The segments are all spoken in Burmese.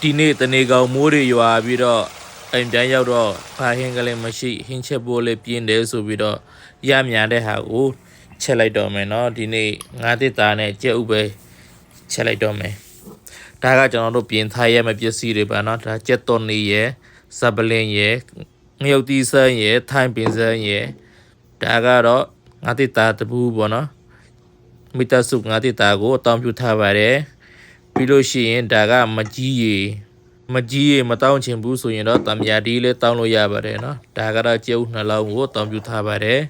ဒီနေ့တနေကောင်မိုးတွေရွာပြီးတော့အိမ်ပြန်ရောက်တော့ဘာဟင်းကလေးမရှိဟင်းချက်ပိုးလေးပြင်းတယ်ဆိုပြီးတော့ရမြန်တဲ့ဟာကိုချက်လိုက်တော့မယ်เนาะဒီနေ့ငါးတစ်သားနဲ့ကြက်ဥပဲချက်လိုက်တော့မယ်ဒါကကျွန်တော်တို့ပြင်ထားရမယ့်ပစ္စည်းတွေပါเนาะဒါကြက်သွန်နေရယ်စပလင်ရယ်ငရုတ်တီးဆန်းရယ်ထိုင်းပင်စန်းရယ်ဒါကတော့ငါးတစ်သားတပူးပေါ့เนาะမိသားစုငါးတစ်သားကိုအတောင်းပြုထားပါတယ် ပြီးလို့ရှိရင်ဒါကမကြီးရေမကြီးရေမတောင်းချင်ဘူးဆိုရင်တော့တံမြာဒီလေးတောင်းလို့ရပါတယ်เนาะဒါကတော့ကျုပ်နှလုံးကိုတောင်းပြထားပါတယ်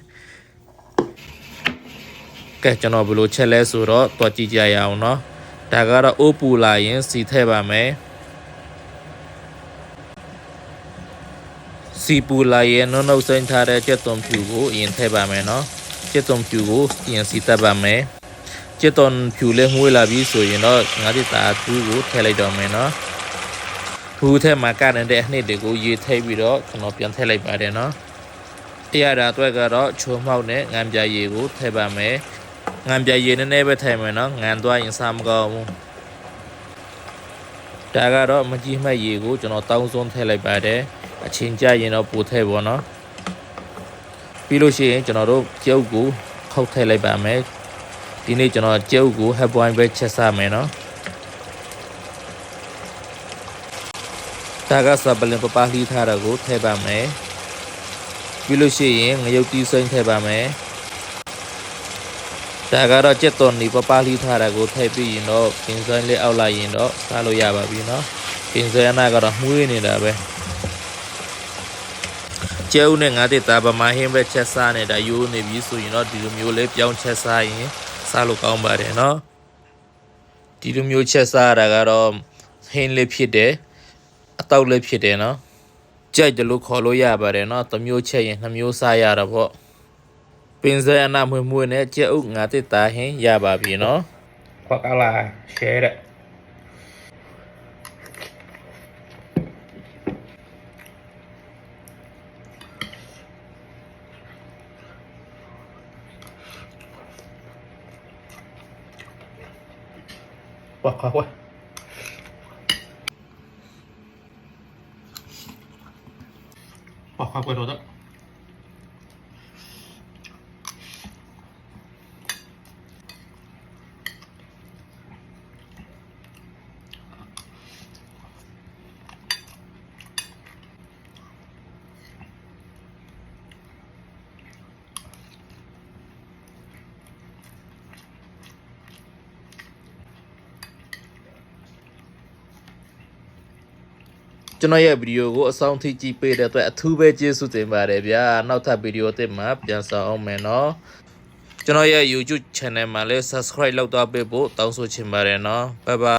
ကဲကျွန်တော်ဘယ်လိုချက်လဲဆိုတော့တွားကြည့်ကြရအောင်เนาะဒါကတော့အိုးပူလာရင်စီထည့်ပါမယ်စီပူလာရင်နှုတ်နှုတ်စိမ့်ထားတဲ့ကြက်သွန်ဖြူကိုအရင်ထည့်ပါမယ်เนาะကြက်သွန်ဖြူကိုအရင်စီတက်ပါမယ် ကျက်သွန်ဖြူလေးမှုေးလာပြီဆိုရင်တော့ငါးတိတာသူ့ကိုထည့်လိုက်တော့မယ်နော်ဘူးထဲမှာကနေတဲ့အနှစ်တွေကိုရေထိပ်ပြီးတော့ကျွန်တော်ပြန်ထည့်လိုက်ပါတယ်နော်အရာဒါအတွက်ကတော့ချိုးမောက်နဲ့ငံပြာရည်ကိုထည့်ပါမယ်ငံပြာရည်နည်းနည်းပဲထည့်မယ်နော်ငံသွားရင်စားမကောင်းဘူးဒါကတော့မကြီးမှတ်ရည်ကိုကျွန်တော်တောင်းစွန်းထည့်လိုက်ပါတယ်အချင်းကြရင်တော့ပို့ထည့်ပါနော်ပြီးလို့ရှိရင်ကျွန်တော်တို့ကျုပ်ကိုခောက်ထည့်လိုက်ပါမယ် ဒီနေ့ကျွန်တော်ကျုပ်ကို head point ပဲချက်စားမယ်နော်ဒါကစပလင်ပပလှီးထားတာကိုထည့်ပါမယ်ပြီးလို့ရှိရင်ငရုတ်တီးစိမ့်ထည့်ပါမယ်ဒါကတော့ကြက်သွန်ဒီပပလှီးထားတာကိုထည့်ပြီးရင်တော့ပင်စွမ်းလေးအောက်လိုက်ရင်တော့စားလို့ရပါပြီနော်ပင်စွမ်းအနာကတော့မှုေးနေတာပဲကျဲဦးနဲ့ငါတဲ့တာဗမာဟင်းပဲချက်စားနေတာယူနေပြီဆိုရင်တော့ဒီလိုမျိုးလေးပြောင်းချက်စားရင် စားလို့ကောင်းပါတယ်နော်ဒီလိုမျိုးချက်စားရတာကတော့ဟင်းလေးဖြစ်တယ်အတောက်လေးဖြစ်တယ်နော်ကြိုက်တယ်လို့ခေါ်လို့ရပါတယ်နော်တစ်မျိုးချက်ရင်နှစ်မျိုးစားရတာပေါ့ပင်စဲအနာမွေမွေနဲ့ကြက်ဥငါတစ်တာဟင်းရပါပြီနော်ခွက်ကားလာရှဲတဲ့ 快快快，快快快，走走。 ကျွန်တော်ရဲ့ဗီဒီယိုကိုအဆုံးထိကြည့်ပေးတဲ့အတွက်အထူးပဲကျေးဇူးတင်ပါတယ်ဗျာ။နောက်ထပ်ဗီဒီယိုအသစ်မှာပြန်ဆောင်အောင်မယ်နော်။ကျွန်တော်ရဲ့ YouTube channel မှာလည်း subscribe လုပ်သွားပေးဖို့တောင်းဆိုချင်ပါတယ်နော်။ Bye bye